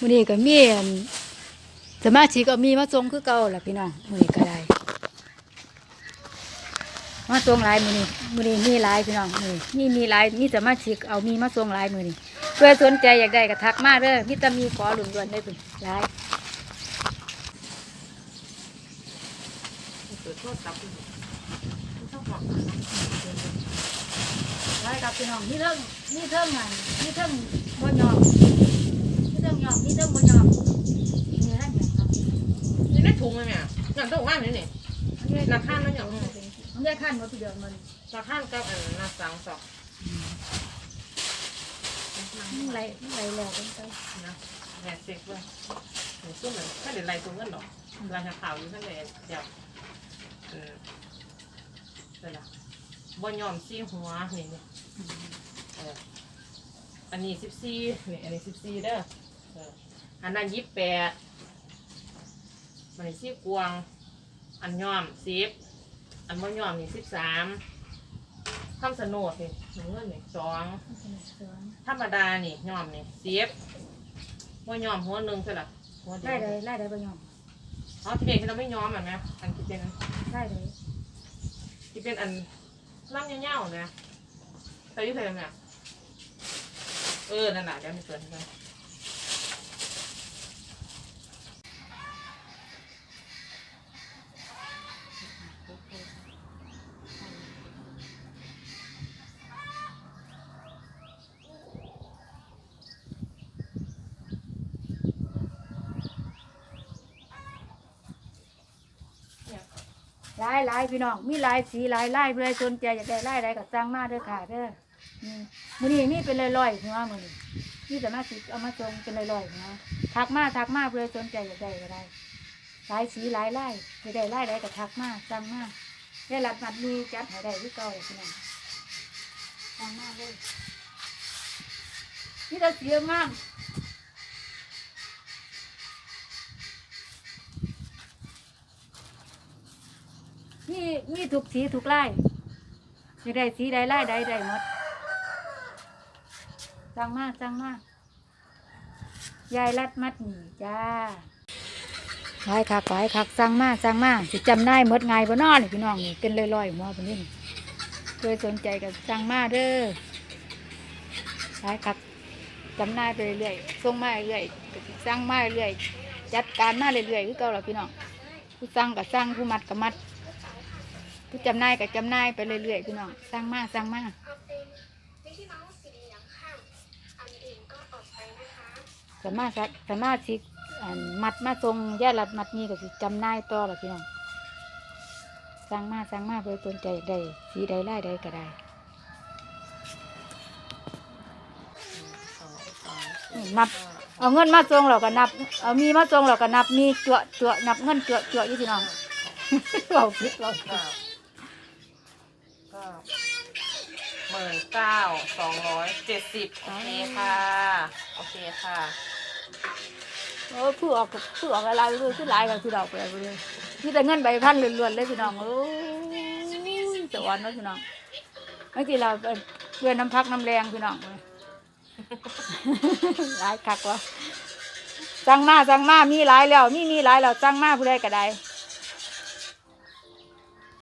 มื้อนี้ก็มีอันสมาชิกก็มีมาส่งคือเก่าล่ะพี่น้องมื้อนี้ก็ได้มาส่งหลายมื้อนี้มื้อนี้มีหลายพี่น้องมื้อนี้มีหลายมีสมาชิกเอามีมาส่งหลายมื้อนี้เพื่อสนใจอยากได้ก็ทักมาเด้อมีแต่มีขอหลุนด่วนได้พุ่นหลายเกิดโทษจับคุณชอบหมอกหลายครับพี่น้องมีเรื่องมีเรื่องงานมีเรื่องบ่ยอม เรื่องยอมมีเรื่องบ่ยอมมีอะไรอย่างครับนี่ได้ถุงไหมแม่งั้นต้องว่างนี่นี่ราคามันอย่างมันได้ขั้นมาทีเดียวมันราคากับอันนาสังสองมันไหลมันไหลแล้วกันไปนะแม่เซ็กเลยหนูสู้เหมือนถ้าเดี๋ยวไรตัวเงินหรอกราคาข่าวอยู่ท่านเลยเดี๋ยวเออเดี๋ยวนะบ่ยอมซี่หัวนี่นี่เอออันนี้สิบสี่นี่อันนี้สิบสี่เด้อเอออันนั้นยี่สิบแปดมันนี้ซี่กวางอันยอมสิบอันบ่ยอมนี่สิบสามทำสนุดนี่หนูเงินนี่สองธรรมดานี่ยอมนี่เสียบหัวยอมหัวหนึ่งใช่หรอหัวเดีไล่ยวเลยไล่เลยบ่ยอมอ๋อที่เป็นที่เราไม่ยอมอะนะอันที่เป็นไล่เลยที่เป็นอันล่ำเงี้ยวๆนะใส่ยี่ใส่ยังไงเออนั่นแหละเดี๋ยวมีเกินไปเนี่ย ล่ไล่พี่น้อง มีหลายสีหลายไล่เพื่อสนใจอยากได้ไล่ใดก็สั่งมาเด้อค่ะเด้อนี่มื้อนี้มีเป็นลอยๆหัวมื้อนี้มีแต่มาสิเอามาส่งเป็นลอยๆหัวทักมาทักมาเพื่อสนใจอยากได้ก็ได้หลายสีหลายไล่อยากได้ไล่ใดก็ทักมาสั่งมาได้รับนัดมีจัดให้ได้คือเก่าเลยพี่น้องสั่งมาเลยนี่แต่สีงาม มีทุกสีทุกลายอยากได้สีใดลายใดได้หมดสั่งมาสั่งมากยายรัดมัดหมี่จ้าขายคักขายคักสั่งมากสั่งมากสิจำได้หมดไงบ่นอนพี่น้องนี่เป็นลอยๆหัวเป็นนี่เคยสนใจกับสั่งมากเด้อขายคักจำได้ไปเรื่อยๆส่งมาเรื่อยๆก็สิสั่งมาเรื่อยๆจัดการมาเรื่อยๆคือเก่าแล้วพี่น้องผู้สั่งกับสั่งผู้มัดกับมัด ผู้จำหน่ายกับจำหน่ายไปเรื่อยๆพี่น้องสร้างมาสร้างมาเอาเป็นมิกกี้เมาส์สีเหลืองค่ะอันอื่นก็ออกไปนะคะสามารถสามารถชิกอันมัดมาทรงแย่รัดมัดนี้ก็สิจำหน่ายต่อละพี่น้องสร้างมาสร้างมาเพื่อสนใจอยากได้สีใดไล่ใดก็ได้สองสามนี่นับเอาเงินมาทรงเราก็นับ เอามีมาทรงเราก็นับมีจั่วจั่วนับเงินจั่วจั่วอยู่พี่น้องเราคิดเราคิด เก้าเก้าหมื่น เก้าสองร้อยเจ็ดสิบโอเคค่ะ โอเคค่ะโอ้ผู้ออกผู้ออกอะไรไปเลยผู้หลายกันผู้ดอกไปเลยนี่แต่เงินใบพันล้วนๆเลยพี่น้องโอ้ยสวรรค์เนาะพี่น้องบางทีเราเป็นเพื่อนน้ำพักน้ำแรงพี่น้องเลยหลายคักวะสั่งมาสั่งมามีหลายแล้วมีมีหลายแล้วสั่งมาผู้ใดก็ได้